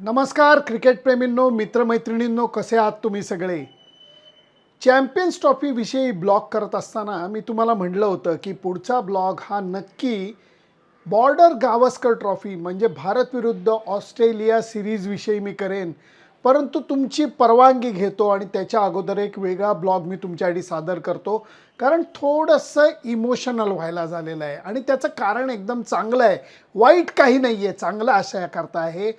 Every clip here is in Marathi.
नमस्कार क्रिकेटप्रेमींनो मित्रमैत्रिणींनो कसे आहात तुम्ही सगळे? चॅम्पियन्स ट्रॉफीविषयी ब्लॉग करत असताना मी तुम्हाला म्हटलं होतं की पुढचा ब्लॉग हा नक्की बॉर्डर गावस्कर ट्रॉफी म्हणजे भारत विरुद्ध ऑस्ट्रेलिया सिरीजविषयी मी करेन. परंतु तुमची परवानगी घेतो आणि त्याच्या अगोदर एक वेगळा ब्लॉग मी तुमच्यासाठी सादर करतो. कारण थोडंसं इमोशनल व्हायला झालेलं आहे आणि त्याचं कारण एकदम चांगलं आहे. वाईट काही नाही आहे चांगलं आशयाकरता आहे.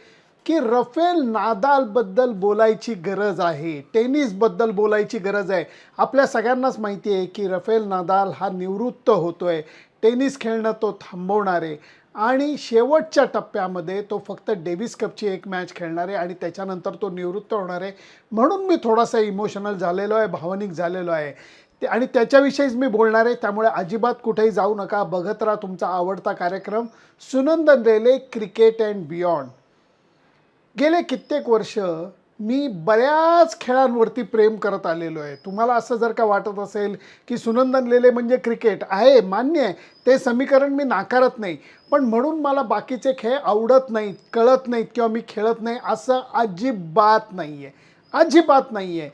की रफेल नादालबद्दल बोलायची गरज आहे टेनिसबद्दल बोलायची गरज आहे. आपल्या सगळ्यांनाच माहिती आहे की रफेल नादाल हा निवृत्त होतो आहे टेनिस खेळणं तो थांबवणार आहे. आणि शेवटच्या टप्प्यामध्ये तो फक्त डेव्हिस कपची एक मॅच खेळणार आहे आणि त्याच्यानंतर तो निवृत्त होणार आहे. म्हणून मी थोडासा इमोशनल झालेलो आहे भावनिक झालेलो आहे. ते आणि त्याच्याविषयीच मी बोलणार आहे. त्यामुळे अजिबात कुठेही जाऊ नका. बघत राहा तुमचा आवडता कार्यक्रम Sunandan Lele cricket and beyond. गेले कित्येक वर्ष मी बऱ्याच खेळांवरती प्रेम करत आलेलो आहे. तुम्हाला असं जर का वाटत असेल की सुनंदन लेले म्हणजे क्रिकेट आहे मान्य आहे ते समीकरण मी नाकारत नाही. पण म्हणून मला बाकीचे खेळ आवडत नाहीत कळत नाहीत किंवा मी खेळत नाही असं अजिबात नाही आहे अजिबात नाही आहे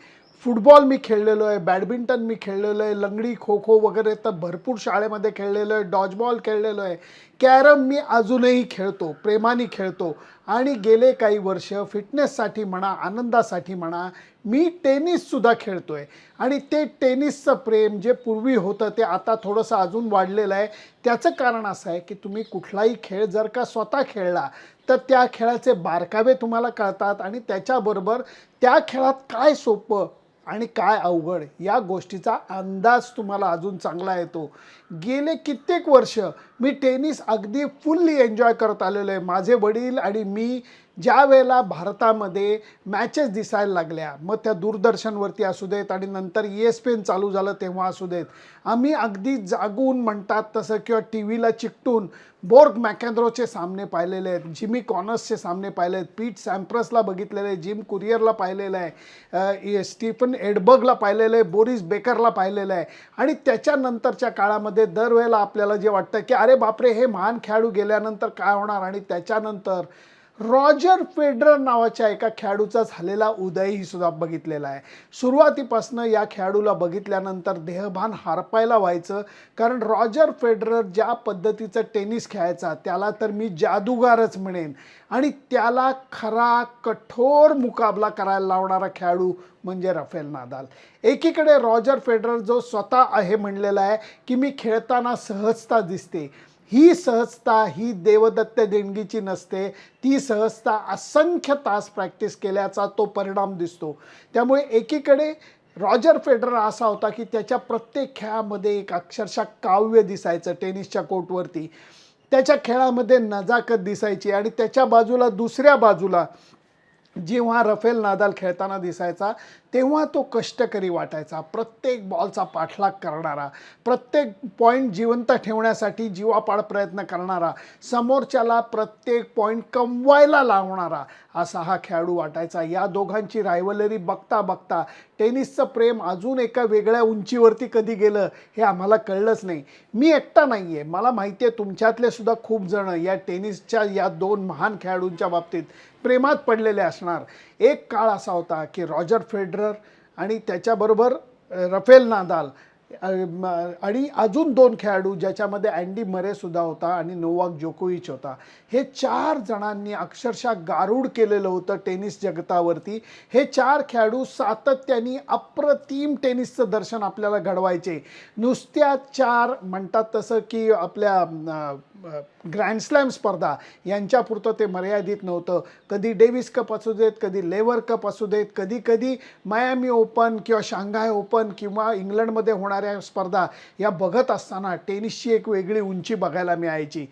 फुटबॉल मी खेळलेलो आहे बॅडमिंटन मी खेळलेलो आहे लंगडी खो खो वगैरे तर भरपूर शाळेमध्ये खेळलेलो आहे डॉजबॉल खेळलेलो आहे. कॅरम मी अजूनही खेळतो प्रेमाने खेळतो. आणि गेले काही वर्ष फिटनेससाठी म्हणा आनंदासाठी म्हणा मी टेनिससुद्धा खेळतो आहे आणि ते टेनिसचं प्रेम जे पूर्वी होतं ते आता थोडंसं अजून वाढलेलं आहे. त्याचं कारण असं आहे की तुम्ही कुठलाही खेळ जर का स्वतः खेळला तर त्या खेळाचे बारकावे तुम्हाला कळतात आणि त्याच्याबरोबर त्या खेळात काय सोपं आणि काय अवघड या गोष्टीचा अंदाज तुम्हाला अजून चांगला येतो. गेले कित्येक वर्ष मी टेनिस अगदी फुल्ली एन्जॉय करत आलेलो आहे. माझे वडील आणि मी ज्या वेळेला भारतामध्ये मॅचेस दिसायला लागल्या मग त्या दूरदर्शनवरती असू देत आणि नंतर ई एस पी एन चालू झालं तेव्हा असू देत. आम्ही अगदी जागून म्हणतात तसं किंवा टी व्हीला चिकटून बोर्ग मॅकॅन्द्रोचे सामने पाहिलेले आहेत जिमी कॉनर्सचे सामने पाहिले आहेत पीट सॅम्प्रसला बघितलेलं आहे जिम कुरियरला पाहिलेलं आहे स्टीफन एडबर्गला पाहिलेलं आहे बोरिस बेकरला पाहिलेलं आहे. आणि त्याच्यानंतरच्या काळामध्ये दरवेळेला आपल्याला जे वाटतं की अरे बापरे हे महान खेळाडू गेल्यानंतर काय होणार? आणि त्याच्यानंतर रॉजर फेडरर नावाच्या एका खेळाडूचा झालेला उदयही सुद्धा बघितलेला आहे. सुरुवातीपासनं या खेळाडूला बघितल्यानंतर देहभान हरपायला व्हायचं कारण रॉजर फेडरर ज्या पद्धतीचं टेनिस खेळायचा त्याला तर मी जादूगारच म्हणेन. आणि त्याला खरा कठोर मुकाबला करायला लावणारा खेळाडू म्हणजे रफेल नादाल. एकीकडे रॉजर फेडरर जो स्वतः आहे म्हणलेला आहे की मी खेळताना सहजता दिसते. ही सहजता ही देवदत्त देणगीची नसते ती सहजता असंख्य तास प्रॅक्टिस केल्याचा तो परिणाम दिसतो. त्यामुळे एकीकडे रॉजर फेडरर असा होता की त्याच्या प्रत्येक खेळामध्ये एक अक्षरशः काव्य दिसायचं टेनिसच्या कोर्टवरती. त्याच्या खेळामध्ये नजाकत दिसायची आणि त्याच्या बाजूला दुसऱ्या बाजूला जेव्हा रफेल नादाल खेळताना दिसायचा तेव्हा तो कष्टकरी वाटायचा. प्रत्येक बॉलचा पाठलाग करणारा प्रत्येक पॉईंट जिवंत ठेवण्यासाठी जीवापाड प्रयत्न करणारा समोरच्याला प्रत्येक पॉईंट कमवायला लावणारा असा हा खेळाडू वाटायचा. या दोघांची रायवलरी बघता बघता टेनिसचं प्रेम अजून एका वेगळ्या उंचीवरती कधी गेलं हे आम्हाला कळलंच नाही. मी एकटा नाही आहे मला माहिती आहे तुमच्यातले सुद्धा खूप जण या टेनिसच्या या दोन महान खेळाडूंच्या बाबतीत प्रेमात पडलेले असणार. एक काळ असा होता की रॉजर फेडरर आणि त्याच्याबरोबर रफेल नादाल आणि अजून दोन खेळाडू ज्याच्यामध्ये अँडी मरे सुद्धा होता आणि नोवाक जोकोविच होता. हे चार जणांनी अक्षरशः गारूड केलेलं होतं टेनिस जगतावरती. हे चार खेळाडू सातत्याने अप्रतिम टेनिसचं दर्शन आपल्याला घडवायचे. नुसत्या चार म्हणतात तसं की आपल्या ग्रँडस्लॅम स्पर्धा यांच्यापुरतं ते मर्यादित नव्हतं. कधी डेव्हिस कप असू देत कधी लेवर कप असू देत कधी कधी मायामी ओपन किंवा शांघाय ओपन किंवा इंग्लंडमध्ये होणाऱ्या स्पर्धा या बघत असताना टेनिसची एक वेगळी उंची बघायला मिळायची.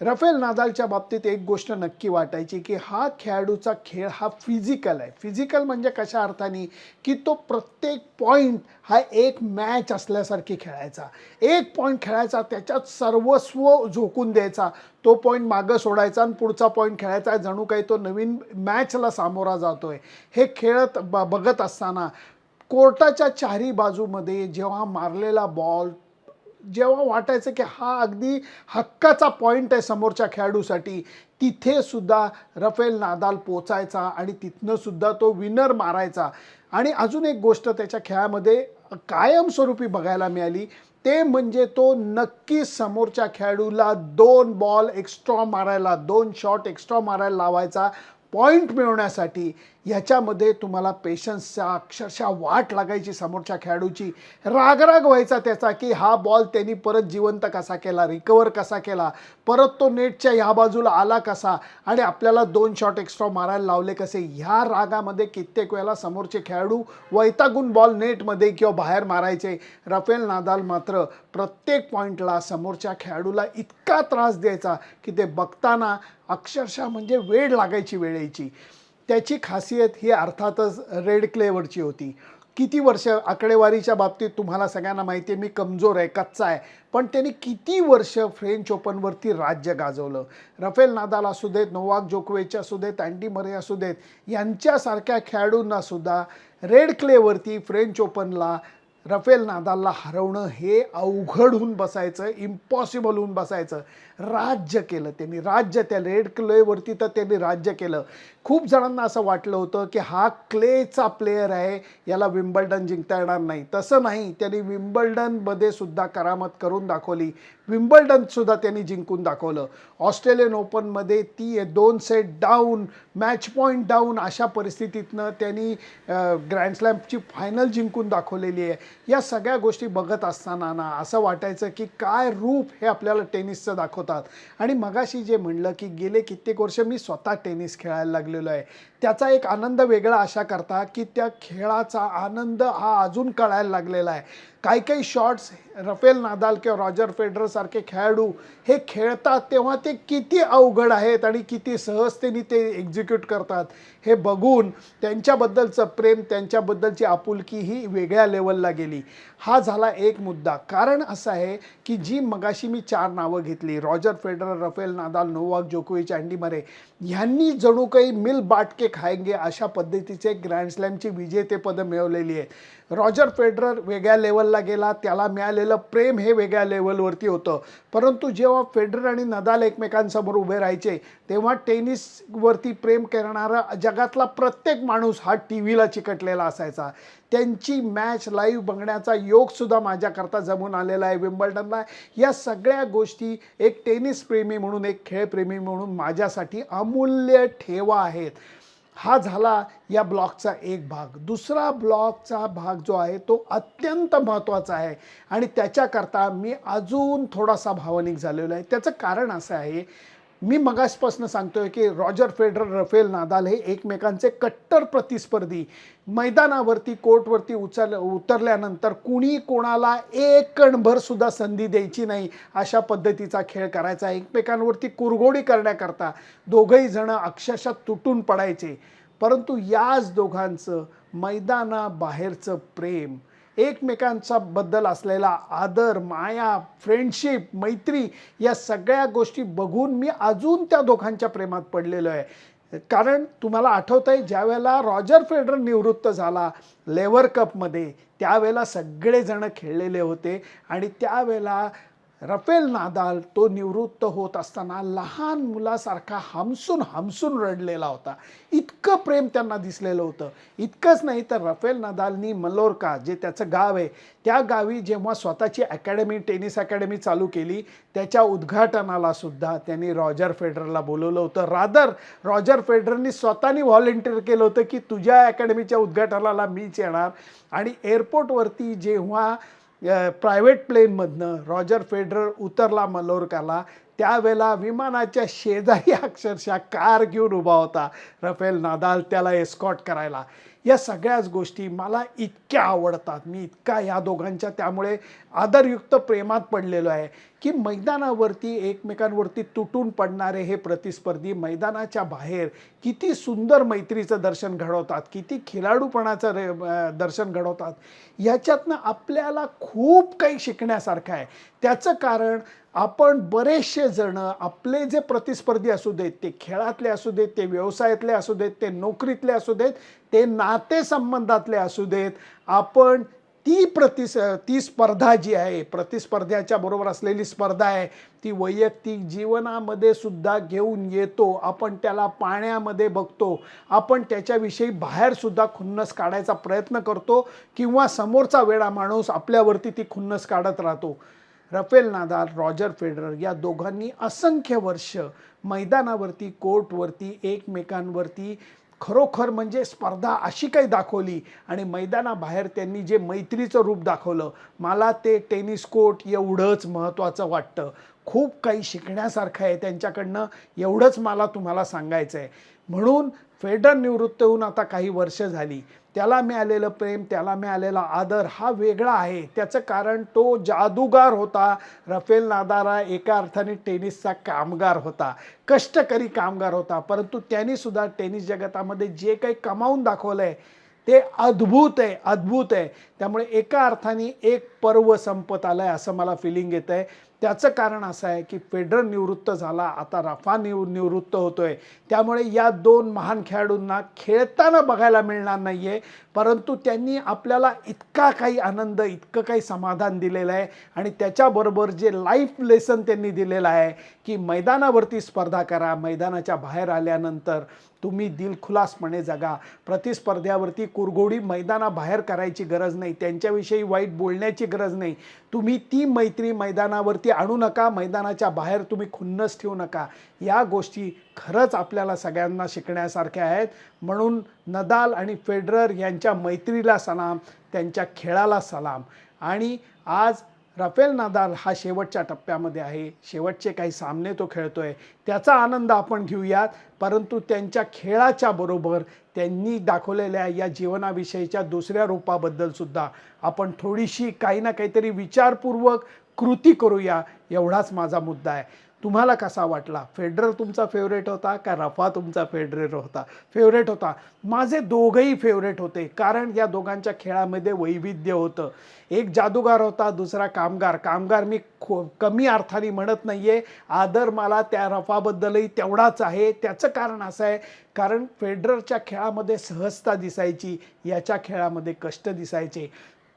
रफेल नादालच्या बाबतीत एक गोष्ट नक्की वाटायची की हा खेळाडूचा खेळ हा फिजिकल आहे. फिजिकल म्हणजे कशा अर्थाने? की तो प्रत्येक पॉईंट हा एक मॅच असल्यासारखी खेळायचा. एक पॉईंट खेळायचा त्याच्यात सर्वस्व झोकून द्यायचा. तो पॉईंट मागं सोडायचा आणि पुढचा पॉईंट खेळायचा. जणू काही तो नवीन मॅचला सामोरा जातोय. हे खेळत ब बघत असताना कोर्टाच्या चारी बाजूमध्ये जेव्हा मारलेला बॉल जेव्हा वाटायचं की हा अगदी हक्काचा पॉईंट आहे समोरच्या खेळाडूसाठी तिथे सुद्धा रफेल नादाल पोचायचा आणि तिथनं सुद्धा तो विनर मारायचा. आणि अजून एक गोष्ट त्याच्या खेळामध्ये कायमस्वरूपी बघायला मिळाली ते म्हणजे तो नक्की समोरच्या खेळाडूला दोन बॉल एक्स्ट्रा मारायला दोन शॉट एक्स्ट्रा मारायला लावायचा पॉईंट मिळवण्यासाठी. ह्याच्यामध्ये तुम्हाला पेशन्सचा अक्षरशः वाट लागायची समोरच्या खेळाडूची. रागराग व्हायचा त्याचा की हा बॉल त्यांनी परत जिवंत कसा केला? रिकवर कसा केला? परत तो नेटच्या ह्या बाजूला आला कसा? आणि आपल्याला दोन शॉट एक्स्ट्रा मारायला लावले कसे? ह्या रागामध्ये कित्येक वेळेला समोरचे खेळाडू वैतागून बॉल नेटमध्ये किंवा बाहेर मारायचे. रफेल नादाल मात्र प्रत्येक पॉईंटला समोरच्या खेळाडूला इतका त्रास द्यायचा की ते बघताना अक्षरशः म्हणजे वेळ लागायची वेळेची त्याची खासियत ही अर्थातच रेड क्लेवरची होती. किती वर्ष आकडेवारीच्या बाबतीत तुम्हाला सगळ्यांना माहिती आहे मी कमजोर आहे कच्चा आहे. पण त्यांनी किती वर्ष फ्रेंच ओपनवरती राज्य गाजवलं? रफेल नादाल असू देत नोवाक जोकवेच असू देत अँडी मरे असू देत यांच्यासारख्या खेळाडूंना सुद्धा रेड क्लेवरती फ्रेंच ओपनला रफेल नादालला हरवणं हे अवघड होऊन बसायचं इम्पॉसिबल होऊन बसायचं. राज्य केलं त्यांनी राज्य त्या रेड क्लेवरती तर त्यांनी राज्य केलं. खूप जणांना असं वाटलं होतं की हा क्लेचा प्लेयर आहे याला विम्बल्डन जिंकता येणार नाही. तसं नाही त्यांनी विम्बल्डनमध्ये सुद्धा करामत करून दाखवली. विम्बल्डनसुद्धा त्यांनी जिंकून दाखवलं. ऑस्ट्रेलियन ओपनमध्ये ती दोन set down match point down अशा परिस्थितीतनं त्यांनी ग्रँड स्लॅमची फायनल जिंकून दाखवलेली आहे. या सगळ्या गोष्टी बघत असताना ना असं वाटायचं की काय रूप हे आपल्याला टेनिसचं दाखवतात. आणि मगाशी जे म्हणलं की गेले कित्येक वर्ष मी स्वतः टेनिस खेळायला लागलेलो आहे. त्याचा एक आनंद वेगळा अशा करता की त्या खेळाचा आनंद हा अजून कळायला लागलेला आहे. काही काही शॉट्स रफेल नादाल किंवा रॉजर फेडर सारखे खेळाडू हे खेळतात तेव्हा ते किती अवघड आहेत आणि किती सहजतेने ते एक्झिक्यूट करतात. हे बघून त्यांच्याबद्दलचं प्रेम त्यांच्याबद्दलची आपुलकी ही वेगळ्या लेवलला गेली. हा झाला एक मुद्दा. कारण असं आहे की जी मगाशी मी चार नावं घेतली. Roger Federer Rafael Nadal Novak जोकोविच अँडी मरे ह्यांनी जणू काही मिल बाटके खायंगे अशा पद्धतीचे ग्रँड स्लॅमची विजेतेपदं मिळवलेली आहेत. रॉजर फेडरर वेगळ्या लेवलला गेला त्याला मिळालेलं प्रेम हे वेगळ्या लेवलवरती होतं. परंतु जेव्हा फेडरर आणि नदाल एकमेकांसमोर उभे राहायचे तेव्हा टेनिसवरती प्रेम करणारा जगातला प्रत्येक माणूस हा टी व्हीला चिकटलेला असायचा. त्यांची मॅच लाईव्ह बघण्याचा योगसुद्धा माझ्याकरता जमून आलेला आहे. विम्बल्डनला या सगळ्या गोष्टी एक टेनिस प्रेमी म्हणून एक खेळप्रेमी म्हणून माझ्यासाठी अमूल्य ठेवा आहेत. हा झाला या ब्लॉकचा एक भाग. दुसरा ब्लॉकचा भाग जो आहे तो अत्यंत महत्त्वाचा आहे. आणि त्याच्याकरता मी अजून थोडासा भावनिक झालेलो आहे. त्याचं कारण असं आहे मी मगासपासून सांगतोय की रॉजर फेडरर रफेल नादाल हे एकमेकांचे कट्टर प्रतिस्पर्धी. मैदानावरती कोर्टवरती उचल उतरल्यानंतर कुणी कोणाला एक कणभर सुद्धा संधी द्यायची नाही अशा पद्धतीचा खेळ करायचा. एकमेकांवरती कुरघोडी करण्याकरता दोघंही जण अक्षरशः तुटून पडायचे. परंतु याच दोघांचं मैदानाबाहेरचं प्रेम एकमेकांचा बद्दल असलेला आदर माया फ्रेंडशिप मैत्री या सगळ्या गोष्टी बघून मी अजून त्या दोघांच्या प्रेमात पडलेलो आहे. कारण तुम्हाला आठवतं आहे ज्यावेळेला रॉजर फेडर निवृत्त झाला लेवर कपमध्ये त्यावेळेला सगळेजण खेळलेले होते आणि त्यावेळेला रफेल नादाल तो निवृत्त होत असताना लहान मुलासारखा हमसून हमसून रडलेला होता. इतकं प्रेम त्यांना दिसलेलं होतं. इतकंच नाही तर रफेल नादालनी मलोरका जे त्याचं गाव आहे त्या गावी जेव्हा स्वतःची अकॅडमी टेनिस अकॅडमी चालू केली त्याच्या उद्घाटनाला सुद्धा त्यांनी रॉजर फेडरला बोलवलं होतं. रादर रॉजर फेडरनी स्वतःनी व्हॉलेंटिअर केलं होतं की तुझ्या अकॅडमीच्या उद्घाटनाला मीच येणार. आणि एअरपोर्टवरती जेव्हा प्रायव्हेट प्लेनमधनं रॉजर फेडरर उतरला मलोरकाला त्यावेळेला विमानाच्या शेजारी अक्षरशः कार घेऊन उभा होता. रफेल नादाल त्याला एस्कॉट करायला. या सगळ्याच गोष्टी मला इतक्या आवडतात. मी इतका या दोघांच्या त्यामुळे आदरयुक्त प्रेमात पडलेलो आहे की मैदानावरती एकमेकांवरती तुटून पडणारे हे प्रतिस्पर्धी मैदानाच्या बाहेर किती सुंदर मैत्रीचं दर्शन घडवतात किती खिलाडूपणाचं रे दर्शन घडवतात याच्यातनं आपल्याला खूप काही शिकण्यासारखं आहे. त्याचं कारण आपण बरेचसे जण आपले जे प्रतिस्पर्धी असू देत ते खेळातले असू देत ते व्यवसायातले असू देत ते नोकरीतले असू देत ते नातेसंबंधातले असू देत आपण ती प्रतिस ती स्पर्धा जी आहे प्रतिस्पर्ध्याच्या बरोबर असलेली स्पर्धा आहे ती वैयक्तिक जीवनामध्ये सुद्धा घेऊन येतो. आपण त्याला पाण्यामध्ये बघतो. आपण त्याच्याविषयी बाहेरसुद्धा खुन्नस काढायचा प्रयत्न करतो किंवा समोरचा वेळा माणूस आपल्यावरती ती खुन्नस काढत राहतो. रफेल नादाल रॉजर फेडरर या दोघांनी असंख्य वर्ष मैदानावरती कोर्टवरती एकमेकांवरती खरोखर म्हणजे स्पर्धा अशी काही दाखवली आणि मैदानाबाहेर त्यांनी जे मैत्रीचं रूप दाखवलं मला ते टेनिस कोर्ट एवढंच महत्त्वाचं वाटतं. खूप काही शिकण्यासारखं आहे त्यांच्याकडनं एवढंच मला तुम्हाला सांगायचं आहे म्हणून फेडर निवृत्त होऊन आता काही वर्ष झाली. त्याला मिळालेलं प्रेम त्याला मिळालेला आदर हा वेगळा आहे. त्याचं कारण तो जादूगार होता. रफेल नादारा एका अर्थाने टेनिसचा कामगार होता. कष्टकरी कामगार होता. परंतु त्यांनीसुद्धा टेनिस जगतामध्ये जे काही कमावून दाखवलं आहे ते अद्भुत आहे अद्भुत आहे. त्यामुळे एका अर्थाने एक पर्व संपत आलं आहे असं मला फिलिंग येतं आहे त्याचं कारण असं आहे की फेडरर निवृत्त झाला आता रफा निव निवृत्त होतोय. त्यामुळे या दोन महान खेळाडूंना खेळताना बघायला मिळणार नाही आहे परंतु त्यांनी आपल्याला इतका काही आनंद इतकं काही समाधान दिलेलं आहे. आणि त्याच्याबरोबर जे लाईफ लेसन त्यांनी दिलेलं आहे की मैदानावरती स्पर्धा करा मैदानाच्या बाहेर आल्यानंतर तुम्ही दिलखुलासपणे जगा. प्रतिस्पर्ध्यावरती कुरघोडी मैदानाबाहेर करायची गरज नाही. त्यांच्याविषयी वाईट बोलण्याची गरज नाही. तुम्ही ती मैत्री मैदानावरती आणू नका मैदानाच्या बाहेर तुम्ही खुन्नस ठेवू नका. या गोष्टी खरंच आपल्याला सगळ्यांना शिकण्यासारख्या आहेत. म्हणून नदाल आणि फेडरर यांच्या मैत्रीला सलाम त्यांच्या खेळाला सलाम. आणि आज राफेल नादाल हा शेवटच्या टप्प्यामध्ये आहे. शेवटचे काही सामने तो खेळतोय. त्याचा आनंद आपण घेऊयात. परंतु त्यांच्या खेळाच्या बरोबर त्यांनी दाखवलेल्या या जीवनाविषयीच्या दुसऱ्या रूपाबद्दल सुद्धा आपण थोडीशी काही ना काहीतरी विचारपूर्वक कृती करूया एवढाच माझा मुद्दा आहे. तुम्हाला कसा वाटला? फेडरर तुमचा फेवरेट होता का रफा तुमचा फेडरर होता? फेवरेट होता. माझे दोघंही फेवरेट होते. कारण या दोघांच्या खेळामध्ये वैविध्य होतं. एक जादूगार होता दुसरा कामगार. कामगार मी खो कमी अर्थाने म्हणत नाही आहे आदर मला त्या रफाबद्दलही तेवढाच आहे. त्याचं कारण असं आहे कारण फेडररच्या खेळामध्ये सहजता दिसायची याच्या खेळामध्ये कष्ट दिसायचे.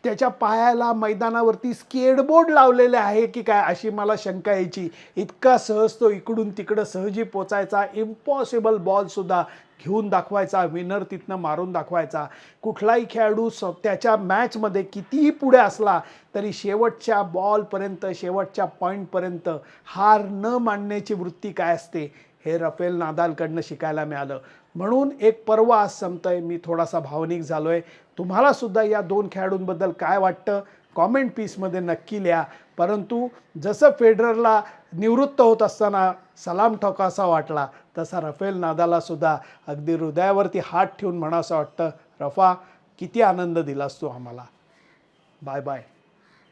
त्याच्या पायाला मैदानावरती स्केटबोर्ड लावलेले आहे की काय अशी मला शंका यायची. इतका सहज तो इकडून तिकडं सहजी पोचायचा. इम्पॉसिबल बॉलसुद्धा घेऊन दाखवायचा. विनर तिथनं मारून दाखवायचा. कुठलाही खेळाडू स त्याच्या मॅचमध्ये कितीही पुढे असला तरी शेवटच्या बॉलपर्यंत शेवटच्या पॉईंटपर्यंत हार न मानण्याची वृत्ती काय असते? हे रफेल नादालकडनं शिकायला मिळालं. म्हणून एक पर्व आज संपतंय. मी थोडासा भावनिक झालो आहे तुम्हालासुद्धा या दोन खेळाडूंबद्दल काय वाटतं? कॉमेंट पीसमध्ये नक्की लिहा. परंतु जसं फेडररला निवृत्त होत असताना सलाम ठोकासा वाटला तसा रफेल नादालासुद्धा अगदी हृदयावरती हात ठेवून म्हणासं असं वाटतं. रफा किती आनंद दिलास तू आम्हाला. Bye bye